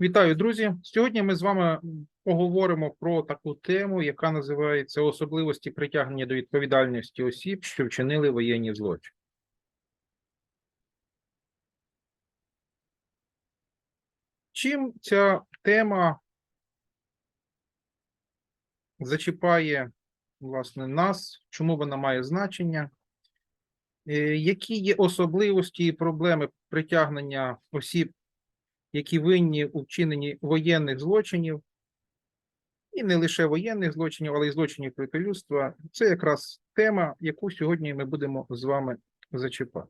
Вітаю, друзі! Сьогодні ми з вами поговоримо про таку тему, яка називається особливості притягнення до відповідальності осіб, що вчинили воєнні злочини. Чим ця тема зачіпає власне нас, чому вона має значення? Е, Які є особливості і проблеми притягнення осіб які винні у вчиненні воєнних злочинів, і не лише воєнних злочинів, але й злочинів проти. Це якраз тема, яку сьогодні ми будемо з вами зачіпати.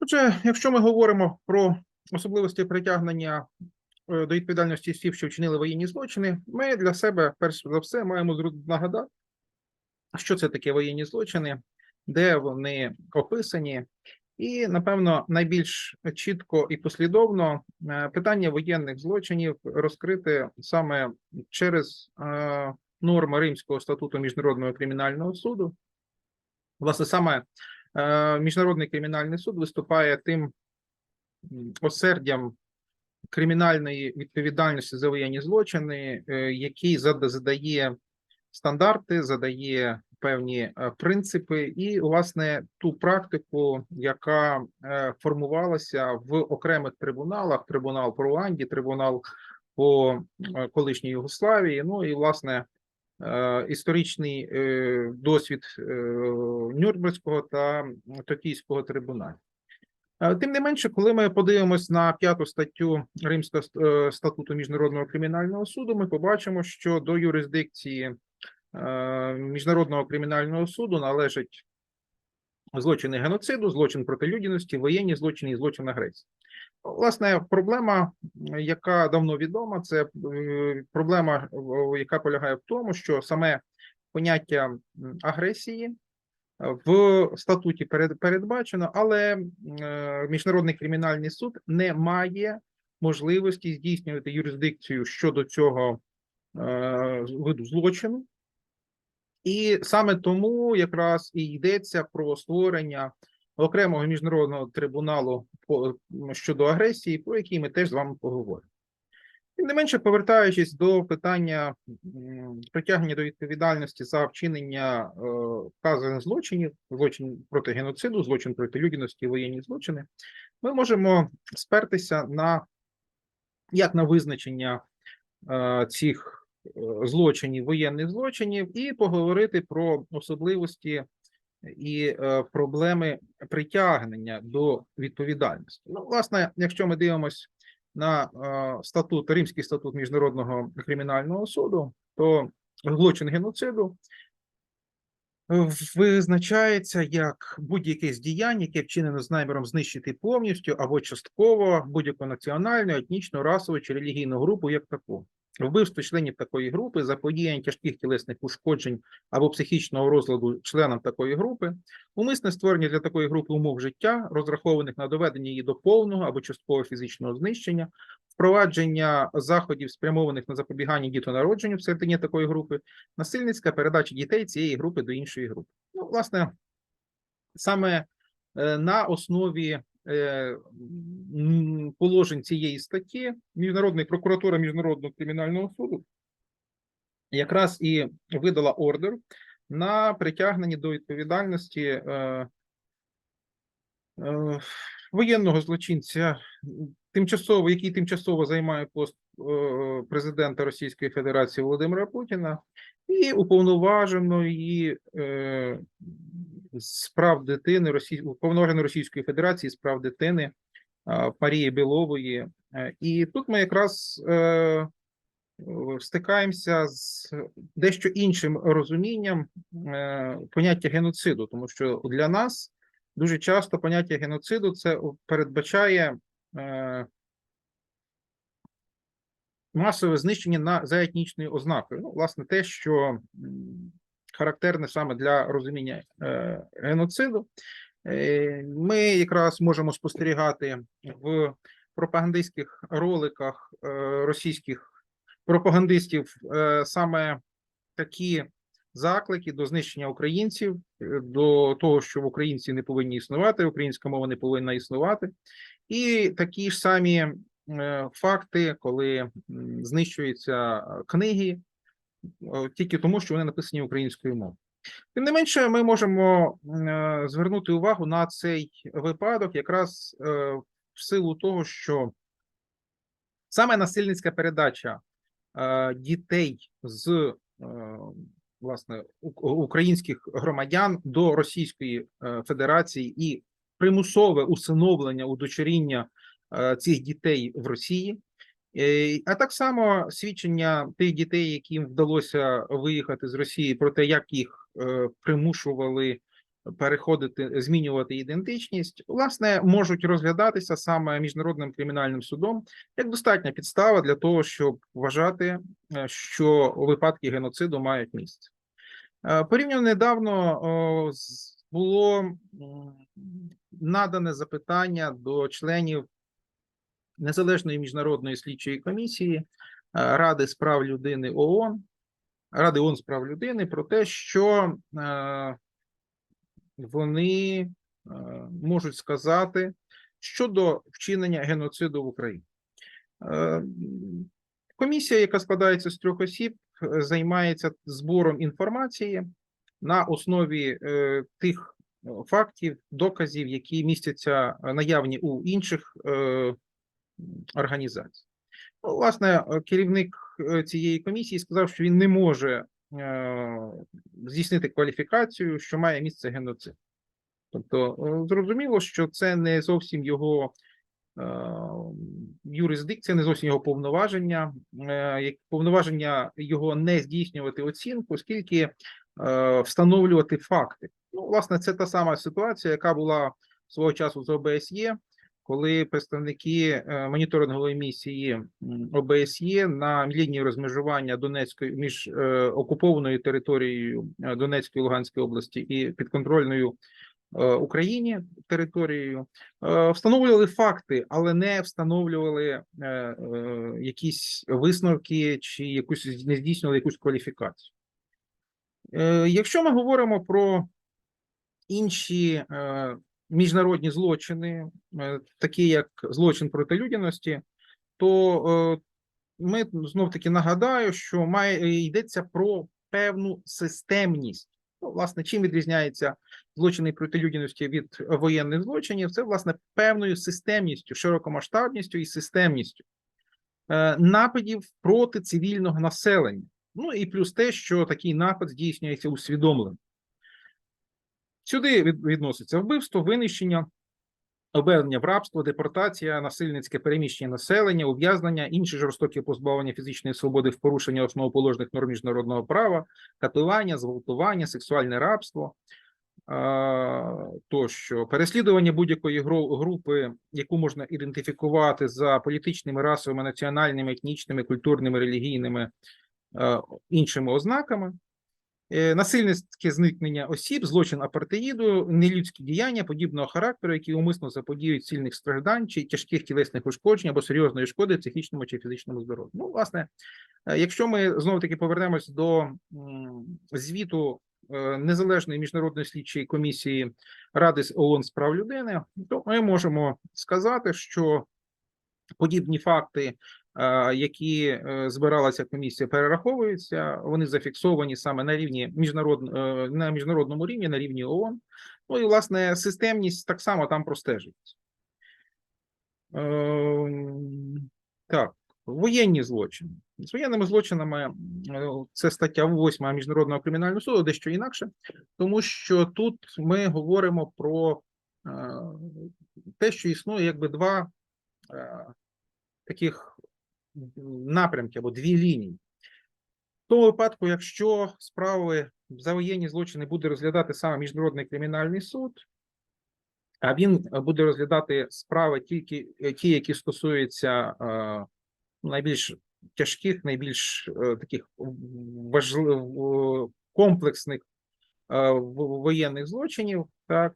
Отже, якщо ми говоримо про особливості притягнення до відповідальності осіб, що вчинили воєнні злочини, ми для себе перш за все маємо нагадати, що це таке воєнні злочини, де вони описані, і напевно найбільш чітко і послідовно е, питання воєнних злочинів розкрите саме через е, норми Римського статуту Міжнародного кримінального суду. Власне, саме е, Міжнародний кримінальний суд виступає тим осердям кримінальної відповідальності за воєнні злочини, е, який задає стандарти, задає певні е, принципи, і власне ту практику, яка е, формувалася в окремих трибуналах: трибунал по Руанді, трибунал по колишній Югославії. Ну і власне історичний досвід Нюрнберзького та Токійського трибуналів. Е, Тим не менше, коли ми подивимось на п'яту статтю Римського е, статуту Міжнародного кримінального суду, ми побачимо, що до юрисдикції е, Міжнародного кримінального суду належать злочини геноциду, злочин проти людяності, воєнні злочини і злочин агресії. Власне, проблема, яка давно відома, це проблема, яка полягає в тому, що саме поняття агресії в статуті перед, передбачено, але е, Міжнародний кримінальний суд не має можливості здійснювати юрисдикцію щодо цього е, виду злочину. І саме тому якраз і йдеться про створення окремого міжнародного трибуналу щодо агресії, про який ми теж з вами поговоримо. Тим не менше, повертаючись до питання притягнення до відповідальності за вчинення е, вказаних злочинів, злочин проти геноциду, злочин проти людяності, воєнні злочини, ми можемо спертися на як на визначення е, цих е, злочинів, воєнних злочинів, і поговорити про особливості і проблеми притягнення до відповідальності. Ну, власне, якщо ми дивимось на е, статут, Римський статут Міжнародного кримінального суду, то злочин геноциду е, визначається як будь-яке з діянь, яке вчинено з наміром знищити повністю або частково будь-яку національну, етнічну, расову чи релігійну групу як таку. Вбивство членів такої групи, заподіяння тяжких тілесних ушкоджень або психічного розладу членам такої групи, умисне створення для такої групи умов життя, розрахованих на доведення її до повного або часткового фізичного знищення, впровадження заходів, спрямованих на запобігання дітонародженню всередині такої групи, насильницька передача дітей цієї групи до іншої групи. Ну, власне, саме е, на основі положень цієї статті Міжнародна прокуратура Міжнародного кримінального суду якраз і видала ордер на притягнення до відповідальності е, е, воєнного злочинця, тимчасово, який тимчасово займає пост е, президента Російської Федерації Володимира Путіна, і уповноваженої е, з прав дитини Росії, уповноваженої Російської Федерації з прав дитини е, Марії Білової. Е, І тут ми якраз е, стикаємося з дещо іншим розумінням поняття геноциду, тому що для нас дуже часто поняття геноциду це передбачає масове знищення на за етнічною ознакою. Ну, власне, те, що характерне саме для розуміння е, геноциду. Е, Ми якраз можемо спостерігати в пропагандистських роликах е, російських пропагандистів саме такі заклики до знищення українців, до того, що в українці не повинні існувати, українська мова не повинна існувати, і такі ж самі факти, коли знищуються книги тільки тому, що вони написані українською мовою. Тим не менше, ми можемо е, звернути увагу на цей випадок якраз е, в силу того, що саме насильницька передача е, дітей з е, власне українських громадян до Російської е, Федерації і примусове усиновлення удочеріння е, цих дітей в Росії. Е, А так само свідчення тих дітей, яким вдалося виїхати з Росії, про те, як їх е, примушували переходити, змінювати ідентичність, власне, можуть розглядатися саме міжнародним кримінальним судом як достатня підстава для того, щоб вважати, е, що випадки геноциду мають місце. Порівняно недавно було надане запитання до членів Незалежної міжнародної слідчої комісії е, Ради з прав людини ООН, Ради ООН з прав людини про те, що е, вони е, можуть сказати щодо вчинення геноциду в Україні. Комісія, яка складається з трьох осіб, займається збором інформації на основі тих фактів, доказів, які містяться наявні у інших організацій. Ну, Власне, е, керівник е, цієї комісії сказав, що він не може е, здійснити кваліфікацію, що має місце геноцид. Тобто, зрозуміло, що це не зовсім його юрисдикція, не зовсім його повноваження, повноваження його не здійснювати оцінку, оскільки встановлювати факти. Ну, власне, це та сама ситуація, яка була свого часу з ОБСЄ, коли представники е, моніторингової місії ОБСЄ на лінії розмежування Донецької між е, окупованою територією е, Донецької Луганської області і підконтрольною Україні територією встановлювали факти, але не встановлювали якісь висновки чи якусь не здійснювали якусь кваліфікацію. Якщо ми говоримо про інші міжнародні злочини, е, такі як злочин проти людяності, то е, ми знов таки нагадаю, що має йдеться про певну системність. Ну, власне, чим відрізняється злочини проти людяності від воєнних злочинів? Це власне певною системністю, широкомасштабністю і системністю е, нападів проти цивільного населення. Ну і плюс те, що такий напад здійснюється усвідомлено. Сюди від- відноситься вбивство, винищення, обернення в рабство, депортація, насильницьке переміщення населення, ув'язнення, інші жорстокі позбавлення фізичної свободи в порушення основоположних норм міжнародного права, катування, зґвалтування, сексуальне рабство. Тощо переслідування будь-якої групи, яку можна ідентифікувати за політичними, расовими, національними, етнічними, культурними, релігійними іншими ознаками, насильницьке зникнення осіб, злочин апартеїду, нелюдські діяння подібного характеру, які умисно заподіють сильних страждань чи тяжких тілесних ушкоджень або серйозної шкоди психічному чи фізичному здоров'ю. Ну, власне, е, якщо ми знову таки повернемось до звіту е, незалежної міжнародної слідчої комісії Ради ООН з прав людини, то ми можемо сказати, що подібні факти, е, які е, збиралася комісія, перераховуються. Вони зафіксовані саме на рівні міжнарод... е, на міжнародному рівні, на рівні ООН. Ну і власне системність так само там простежується. Ем, Так, воєнні злочини. З воєнними злочинами е, це стаття 8 Міжнародного кримінального суду, дещо інакше, тому що тут ми говоримо про те, що існує якби два таких напрямки або дві лінії. В тому випадку, якщо справи за воєнні злочини буде розглядати саме Міжнародний кримінальний суд, а він буде розглядати справи тільки е, ті, які стосуються е, найбільш тяжких, найбільш е, таких важливих комплексних е, воєнних злочинів, так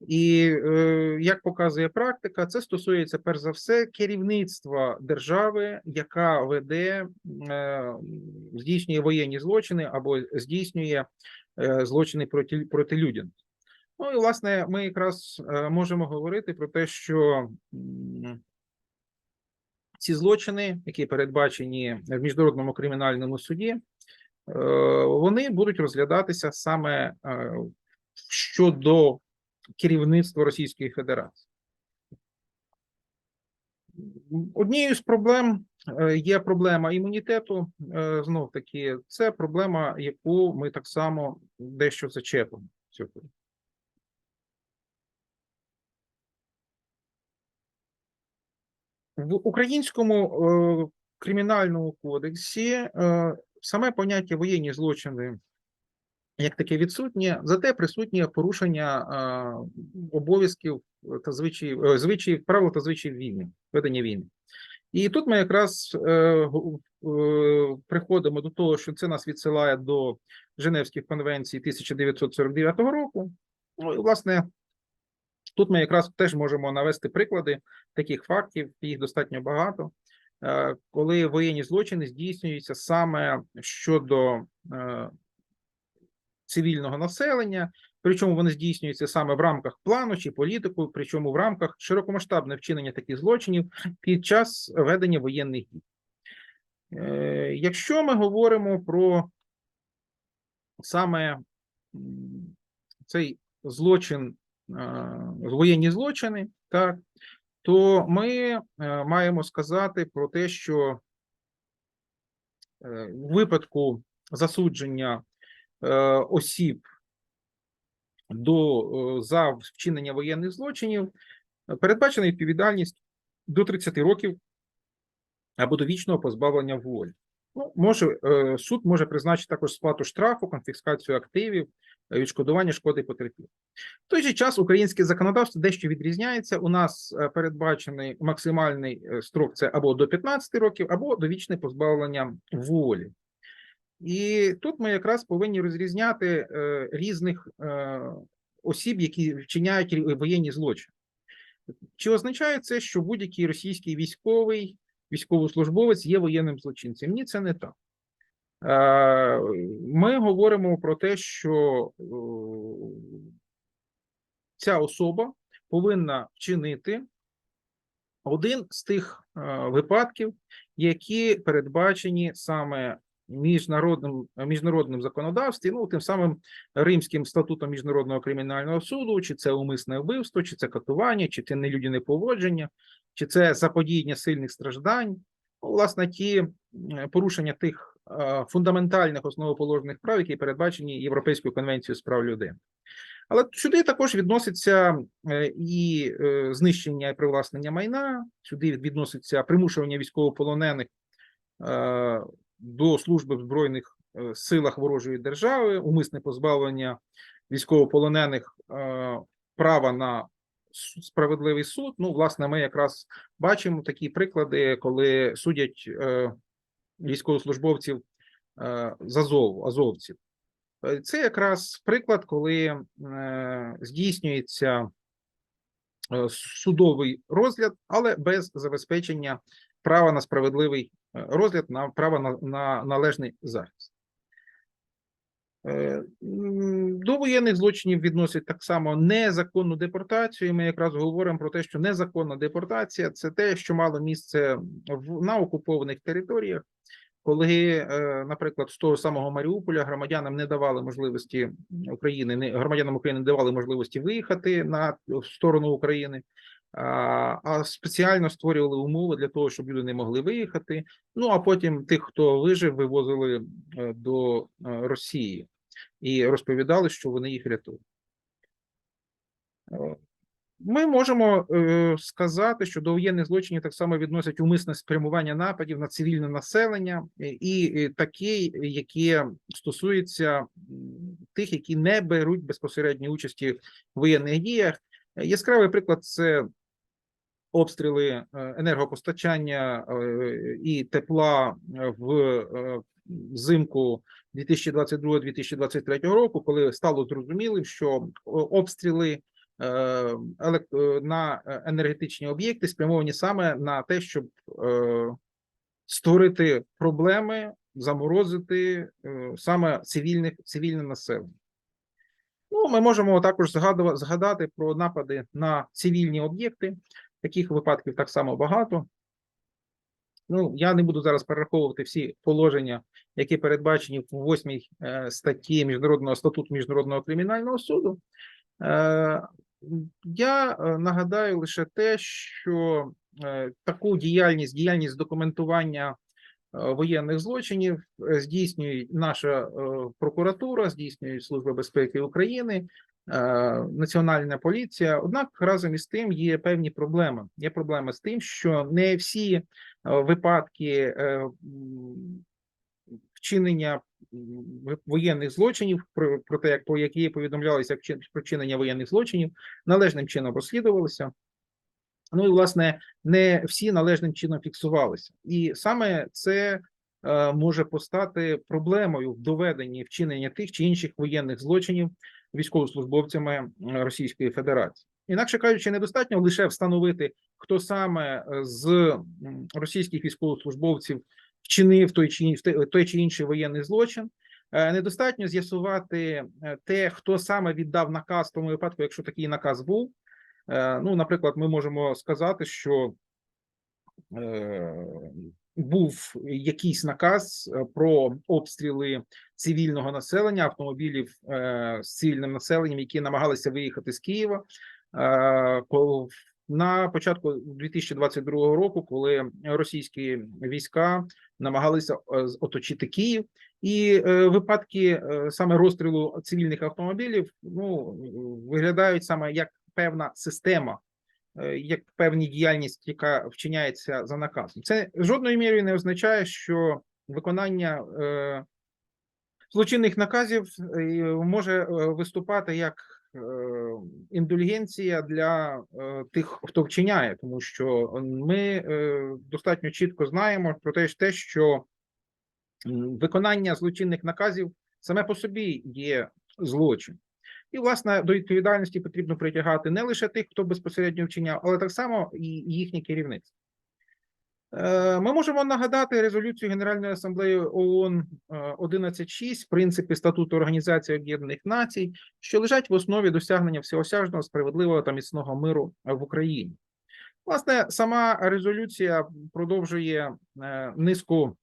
І е, як показує практика, це стосується перш за все керівництва держави, яка веде е, здійснює воєнні злочини або здійснює е, злочини проти проти людяності. Ну і власне ми якраз можемо говорити про те, що ці злочини, які передбачені в міжнародному кримінальному суді, вони будуть розглядатися саме щодо керівництва Російської Федерації. Однією з проблем е, є проблема імунітету. Знов таки, це проблема, яку ми так само дещо зачепимо сьогодні. В українському е, кримінальному кодексі е, саме поняття воєнні злочини як таке відсутнє, зате присутнє порушення обов'язків та звичаїв, е, звичаїв, правил та звичаїв війни, ведення війни. І тут ми якраз е, е, приходимо до того, що це нас відсилає до Женевських конвенцій 1949 року. Ну, і, власне, тут ми якраз теж можемо навести приклади таких фактів, їх достатньо багато, е, коли воєнні злочини здійснюються саме щодо е, цивільного населення, причому вони здійснюються саме в рамках плану чи політику, причому в рамках широкомасштабне вчинення таких злочинів під час ведення воєнних дій. Е, якщо ми говоримо про саме цей злочин, воєнні злочини, так, то ми е, маємо сказати про те, що е, в випадку засудження Е, осіб до е, за вчинення воєнних злочинів е, передбачена відповідальність до 30 років або до вічного позбавлення волі. Ну, може суд може призначити також сплату штрафу, конфіскацію активів, відшкодування шкоди потерпілих. В той же час українське законодавство дещо відрізняється. У нас передбачений максимальний строк це або до 15 років, або до вічне позбавлення волі. І тут ми якраз повинні розрізняти е, різних е, осіб, які вчиняють воєнні злочини. Чи означає це, що будь-який російський військовий військовослужбовець є воєнним злочинцем? Ні, це не так. Е, ми говоримо про те, що ця особа повинна вчинити один з тих випадків, які передбачені саме міжнародним міжнародним законодавстві, ну тим самим Римським статутом міжнародного кримінального суду, чи це умисне вбивство, чи це катування, чи це нелюдяне поводження, чи це заподіяння сильних страждань. Ну, власне, ті порушення тих фундаментальних основоположних прав, які передбачені Європейською конвенцією з прав людини. Але сюди також відноситься е, і е, знищення і привласнення майна, сюди відноситься примушування військовополонених е, до служби в збройних е, силах ворожої держави, умисне позбавлення військовополонених е, права на справедливий суд. Ну, власне, ми якраз бачимо такі приклади, коли судять е, військовослужбовців з Азов, азовців. Це якраз приклад, коли здійснюється судовий розгляд, але без забезпечення права на справедливий розгляд на право на, на належний захист. Е, до воєнних злочинів відносять так само незаконну депортацію. Ми якраз говоримо про те, що незаконна депортація це те, що мало місце в на окупованих територіях, коли, е, наприклад, з того самого Маріуполя громадянам не давали можливості України, не громадянам України не давали можливості виїхати на в сторону України а спеціально створювали умови для того, щоб люди не могли виїхати. Ну а потім тих, хто вижив, вивозили е, до е, Росії і розповідали, що вони їх рятують. Е, ми можемо сказати, що до воєнних злочинів так само відносять умисне спрямування нападів на цивільне населення, і такі, які стосуються тих, які не беруть безпосередньої участі в воєнних діях. Яскравий приклад це обстріли е, енергопостачання е, і тепла в е, взимку 2022-2023 року, коли стало зрозумілим, що обстріли на енергетичні об'єкти, спрямовані саме на те, щоб створити проблеми, заморозити саме цивільних цивільне населення. Ну, ми можемо також згадува- згадати про напади на цивільні об'єкти. Таких випадків так само багато. Ну, я не буду зараз перераховувати всі положення, які передбачені в 8 статті Міжнародного статуту Міжнародного кримінального суду. Е, Я е, нагадаю лише те, що е, таку діяльність, діяльність документування е, воєнних злочинів е, здійснює наша е, прокуратура, здійснює Служба безпеки України, е, Національна поліція. Однак разом із тим є певні проблеми. Є проблема з тим, що не всі е, випадки е, вчинення воєнних злочинів, про, про те, як по які повідомлялися як про вчинення воєнних злочинів, належним чином розслідувалися. Ну і власне не всі належним чином фіксувалися, і саме це е, може постати проблемою в доведенні вчинення тих чи інших воєнних злочинів військовослужбовцями Російської Федерації. Інакше кажучи, недостатньо лише встановити, хто саме е, з російських військовослужбовців вчинив той чи той чи інший воєнний злочин. Е, Недостатньо з'ясувати е, те, хто саме віддав наказ в тому випадку, якщо такий наказ був. Ну, наприклад, ми можемо сказати, що був якийсь наказ е, про обстріли цивільного населення, автомобілів е, з цивільним населенням, які намагалися виїхати з Києва. Е, На початку 2022 року, коли російські війська намагалися оточити Київ, і випадки саме розстрілу цивільних автомобілів ну виглядають саме як певна система, як певні діяльність, яка вчиняється за наказом. Це жодною мірою не означає, що виконання е, злочинних наказів е, може е, виступати як е, індульгенція для е, тих, хто вчиняє, тому що ми е, достатньо чітко знаємо про те, що виконання злочинних наказів саме по собі є злочин. І, власне, до відповідальності потрібно притягати не лише тих, хто безпосередньо вчиняв, але так само і їхнє керівництво. Е, Ми можемо нагадати резолюцію Генеральної асамблеї ООН е, 11.6 принципи статуту Організації Об'єднаних Націй, що лежать в основі досягнення всеосяжного, справедливого та міцного миру в Україні. Власне, сама резолюція продовжує е, низку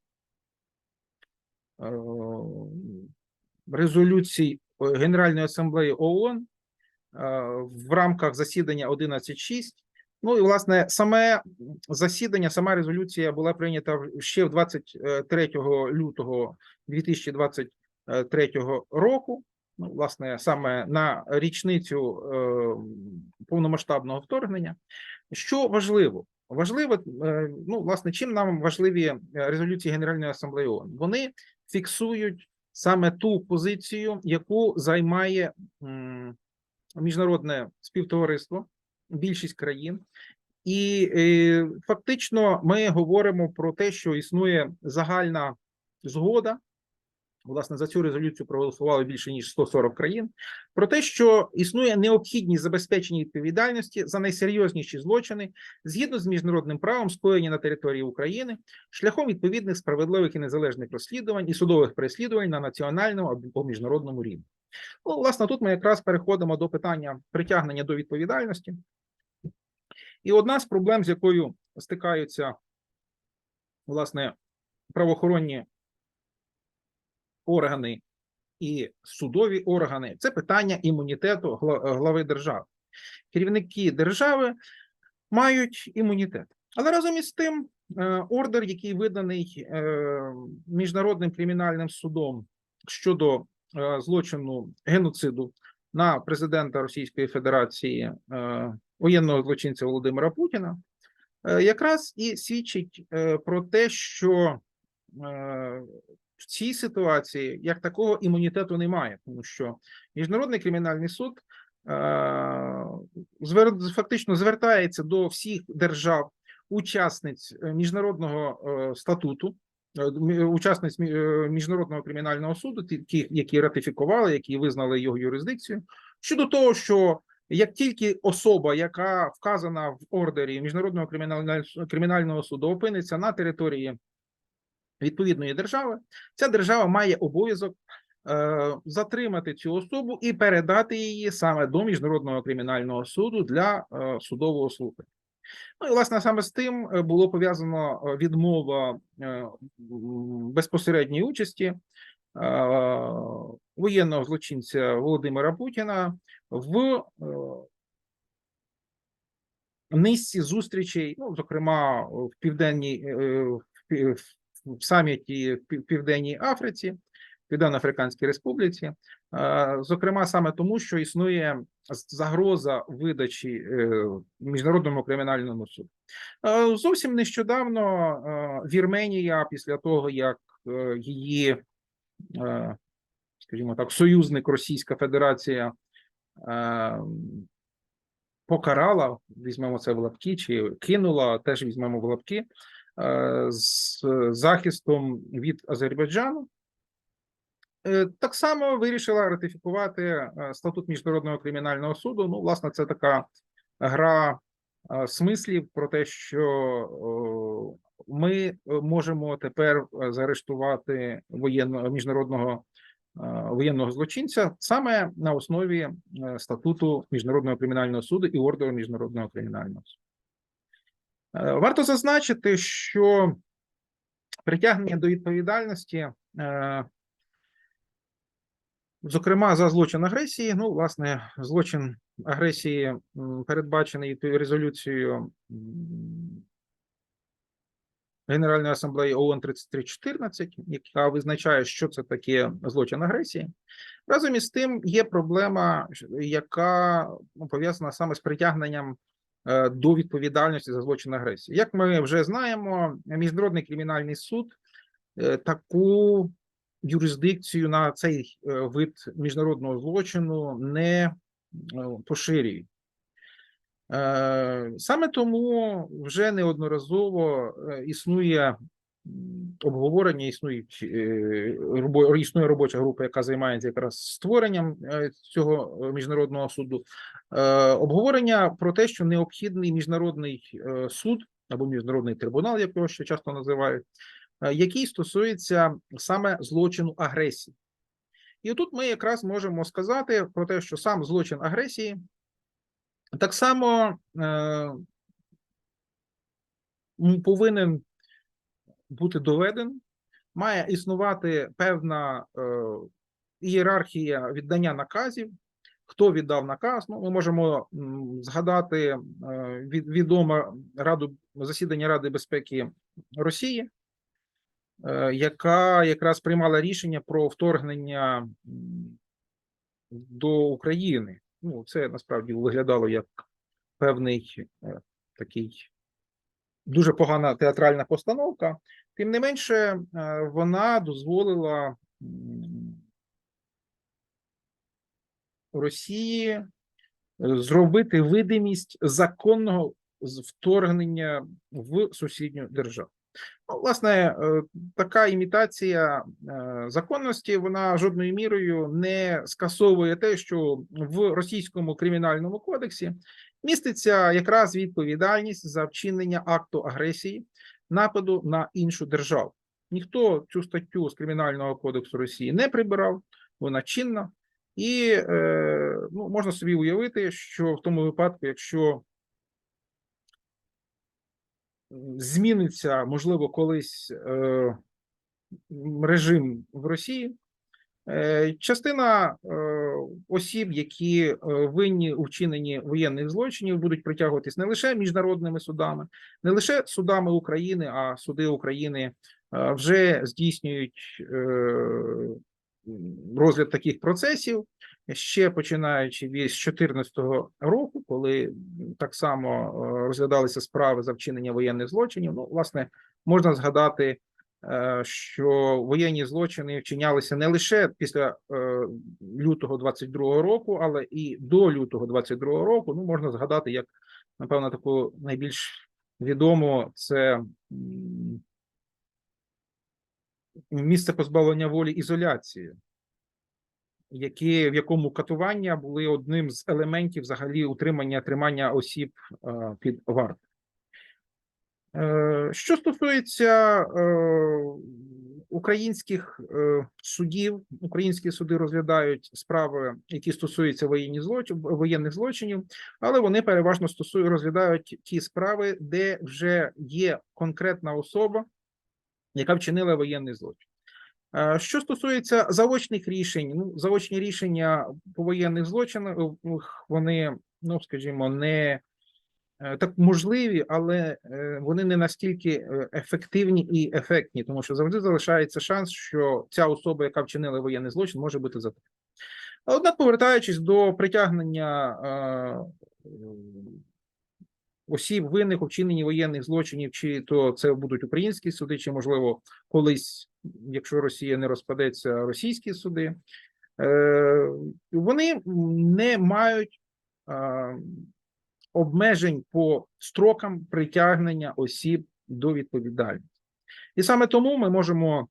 е, резолюцій е, Генеральної асамблеї ООН е, в рамках засідання 11.6. Ну і власне саме засідання, сама резолюція була прийнята ще в 23 лютого 2023 року. Ну, власне, саме на річницю е, повномасштабного вторгнення. Що важливо? Важливо, е, ну, власне, чим нам важливі резолюції Генеральної асамблеї ООН? Вони фіксують саме ту позицію, яку займає міжнародне співтовариство, більшість країн, і е, фактично ми говоримо про те, що існує загальна згода. Власне, за цю резолюцію проголосували більше ніж 140 країн. Про те, що існує необхідність забезпечення відповідальності за найсерйозніші злочини згідно з міжнародним правом, скоєні на території України, шляхом відповідних справедливих і незалежних розслідувань і судових переслідувань на національному або міжнародному рівні. Ну, власне, тут ми якраз переходимо до питання притягнення до відповідальності. І одна з проблем, з якою стикаються власне правоохоронні органи і судові органи, це питання імунітету глави держави. Керівники держави мають імунітет. Але разом із тим, е, ордер, який виданий е, міжнародним кримінальним судом щодо е, злочину геноциду на президента Російської Федерації е, воєнного злочинця Володимира Путіна, е, якраз і свідчить е, про те, що е, в цій ситуації як такого імунітету немає, тому що міжнародний кримінальний суд е, фактично звертається до всіх держав, учасниць е, міжнародного е, статуту, е, учасниць міжнародного кримінального суду, ті, які ратифікували, які визнали його юрисдикцію, щодо того, що Як тільки особа, яка вказана в ордері міжнародного кримінального суду, опиниться на території відповідної держави, ця держава має обов'язок е, затримати цю особу і передати її саме до міжнародного кримінального суду для е, судового слухання. Ну і власне саме з тим е, було пов'язано відмова безпосередньої участі воєнного злочинця Володимира Путіна в низці зустрічей, ну зокрема в південній в в саміті в Південній Африці, Південно-Африканській Республіці, зокрема саме тому, що існує загроза видачі е, міжнародному кримінальному суду. Зовсім нещодавно Вірменія, після того як е, її, е, скажімо так, союзник Російська Федерація покарала, візьмемо це в лапки, чи кинула, теж візьмемо в лапки, з захистом від Азербайджану. Е, Так само вирішила ратифікувати е, статут Міжнародного кримінального суду. Ну, власне, це така гра е, смислів про те, що ми е, можемо тепер е, заарештувати воєнного міжнародного е, воєнного злочинця саме на основі е, статуту Міжнародного кримінального суду і ордеру Міжнародного кримінального суду. Е, Варто зазначити, що притягнення до відповідальності е, Зокрема, за злочин агресії. Ну, власне, злочин агресії передбачений резолюцією Генеральної асамблеї ООН 3314, яка визначає, що це таке злочин агресії. Разом із тим є проблема, яка ну, пов'язана саме з притягненням до відповідальності за злочин агресії. Як ми вже знаємо, Міжнародний кримінальний суд е, таку юрисдикцію на цей е, вид міжнародного злочину не е, поширює. Е, Саме тому вже неодноразово е, існує обговорення, існують, е, існує робоча група, яка займається якраз створенням е, цього е, міжнародного суду. Обговорення про те, що необхідний міжнародний суд або міжнародний трибунал, як його ще часто називають, який стосується саме злочину агресії. І тут ми якраз можемо сказати про те, що сам злочин агресії так само е, повинен бути доведен, має існувати певна е, ієрархія віддання наказів. Хто віддав наказ? Ну, ми можемо згадати е, від, відоме раду засідання Ради безпеки Росії, е, яка якраз приймала рішення про вторгнення до України. Ну, це насправді виглядало як певний е, такий дуже погана театральна постановка. Тим не менше, е, вона дозволила Росії е, зробити видимість законного вторгнення в сусідню державу. Ну, власне, е, така імітація законності вона жодною мірою не скасовує те, що в російському кримінальному кодексі міститься якраз відповідальність за вчинення акту агресії нападу на іншу державу. Ніхто цю статтю з кримінального кодексу Росії не прибирав, вона чинна, і е, ну, можна собі уявити, що в тому випадку, якщо зміниться, можливо, колись е, режим в Росії. Е, Частина осіб, які е, винні у вчиненні воєнних злочинів, будуть притягуватись не лише міжнародними судами, не лише судами України, а суди України е, вже здійснюють е, розгляд таких процесів ще починаючи від 2014 року, коли так само розглядалися справи за вчинення воєнних злочинів. Ну, власне, можна згадати, що воєнні злочини вчинялися не лише після е, лютого 22 року, але і до лютого 22 року. Ну, можна згадати, як напевно, таку найбільш відому це місце позбавлення волі ізоляції які, в якому катування були одним з елементів взагалі утримання тримання осіб е, під вартою. Е, Що стосується е, українських е, судів, українські суди розглядають справи, які стосуються воєнні воєнних злочинів, але вони переважно стосують розглядають ті справи, де вже є конкретна особа, яка вчинила воєнний злочин. Що стосується заочних рішень, ну заочні рішення по воєнних злочинах вони, ну скажімо, не так можливі, але е, вони не настільки е, ефективні і ефектні, тому що завжди залишається шанс, що ця особа, яка вчинила воєнний злочин, може бути затримана. Однак, повертаючись до притягнення е, осіб винних у вчиненні воєнних злочинів, чи то це будуть українські суди, чи можливо колись, якщо Росія не розпадеться, російські суди, е, вони не мають е, обмежень по строкам притягнення осіб до відповідальності. І саме тому ми можемо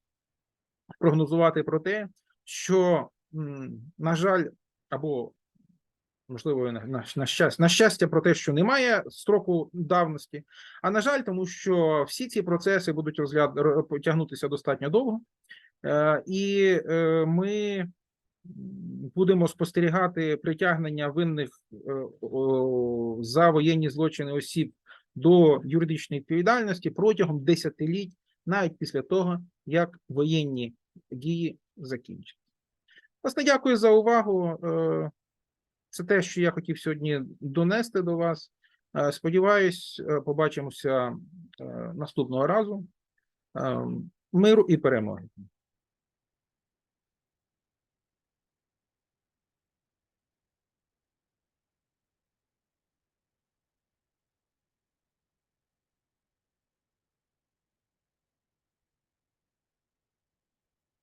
прогнозувати про те, що, на жаль, або можливо, на, на, щастя, на щастя, про те, що немає строку давності, а на жаль, тому що всі ці процеси будуть розгляд тягнутися достатньо довго, е, і е, ми будемо спостерігати притягнення винних е, за воєнні злочини осіб до юридичної відповідальності протягом десятиліть, навіть після того, як воєнні дії закінчаться. Власне, дякую за увагу. Е, Це те, що я хотів сьогодні донести до вас. Е, Сподіваюсь, побачимося наступного разу. Е, Миру і перемоги.